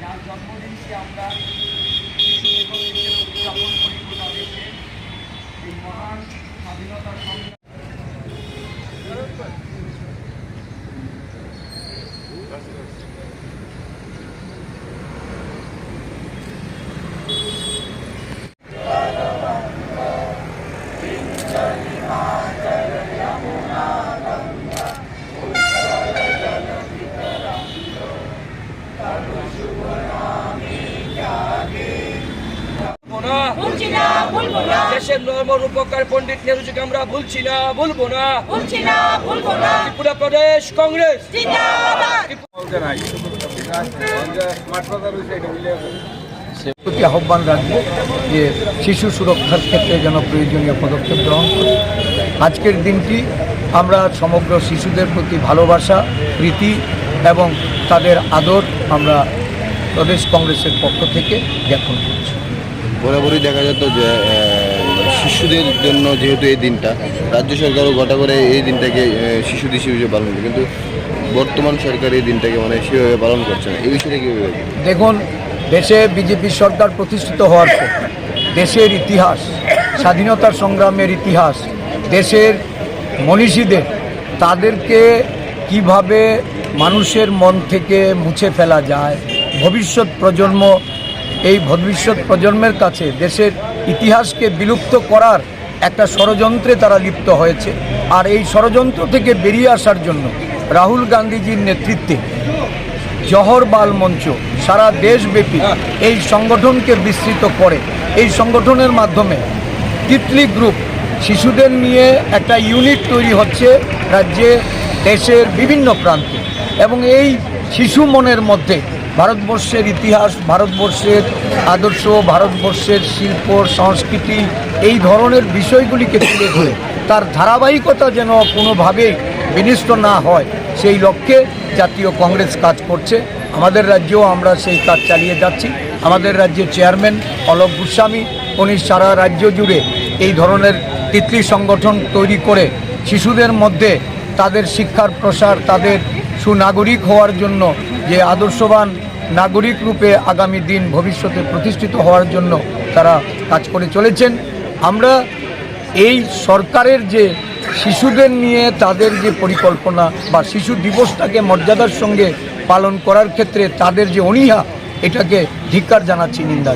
যার জন্মদিনকে আমরা উদযাপন করি গোটা দেশে এই মহান স্বাধীনতা সংগ্রাম না ভুলছি না ভুলবো না দেশের নর্ম রূপকার পণ্ডিত নেহরুজিকে আমরা না ভুলবো না। ভুলছি না ভুলবো না। ত্রিপুরা প্রদেশ কংগ্রেস। প্রতি আহ্বান রাখব যে শিশু সুরক্ষার ক্ষেত্রে যেন প্রয়োজনীয় পদক্ষেপ গ্রহণ করে। আজকের দিনটি আমরা সমগ্র শিশুদের প্রতি ভালোবাসা প্রীতি এবং তাদের আদর আমরা প্রদেশ কংগ্রেসের পক্ষ থেকে জ্ঞাপন করছি। বরাবরই দেখা যেত যে শিশুদের জন্য যেহেতু এই দিনটা রাজ্য সরকারও গোটা করে এই দিনটাকে শিশু দিবস হিসেবে পালন করে কিন্তু বর্তমান সরকার এই দিনটাকে মানে সেভাবে পালন করছে না। এই বিষয়টা কীভাবে দেখুন? দেশে বিজেপি সরকার প্রতিষ্ঠিত হওয়ার পর দেশের ইতিহাস স্বাধীনতা সংগ্রামের ইতিহাস দেশের মনীষীদের তাদেরকে কীভাবে মানুষের মন থেকে মুছে ফেলা যায় ভবিষ্যৎ প্রজন্ম, এই ভবিষ্যৎ প্রজন্মের কাছে দেশের ইতিহাসকে বিলুপ্ত করার একটা ষড়যন্ত্রে তারা লিপ্ত হয়েছে। আর এই ষড়যন্ত্র থেকে বেরিয়ে আসার জন্য রাহুল গান্ধীজির নেতৃত্বে জহর বাল মঞ্চ সারা দেশব্যাপী এই সংগঠনকে বিস্তৃত করে। এই সংগঠনের মাধ্যমে তিতলি গ্রুপ শিশুদের নিয়ে একটা ইউনিট তৈরি হচ্ছে রাজ্যে, দেশের বিভিন্ন প্রান্তে। এবং এই শিশু মনের মধ্যে ভারতবর্ষের ইতিহাস, ভারতবর্ষের আদর্শ, ভারতবর্ষের শিল্প, সংস্কৃতি, এই ধরনের বিষয়গুলিকে তুলে ধরে তার ধারাবাহিকতা যেন কোনোভাবেই বিনিষ্ট না হয়, সেই লক্ষ্যে জাতীয় কংগ্রেস কাজ করছে। আমাদের রাজ্যেও আমরা সেই কাজ চালিয়ে যাচ্ছি। আমাদের রাজ্যের চেয়ারম্যান অলোক গোস্বামী, উনি সারা রাজ্য জুড়ে এই ধরনের তিতলি সংগঠন তৈরি করে, শিশুদের মধ্যে তাদের শিক্ষার প্রসার, তাদের সুনাগরিক হওয়ার জন্য, যে আদর্শবান নাগরিক রূপে আগামী দিন ভবিষ্যতে প্রতিষ্ঠিত হওয়ার জন্য তারা কাজ করে চলেছেন। আমরা এই সরকারের যে শিশুদের নিয়ে তাদের যে পরিকল্পনা বা শিশু দিবসটাকে মর্যাদার সঙ্গে পালন করার ক্ষেত্রে তাদের যে অনীহা, এটাকে ধিক্কার জানাচ্ছি নিন্দা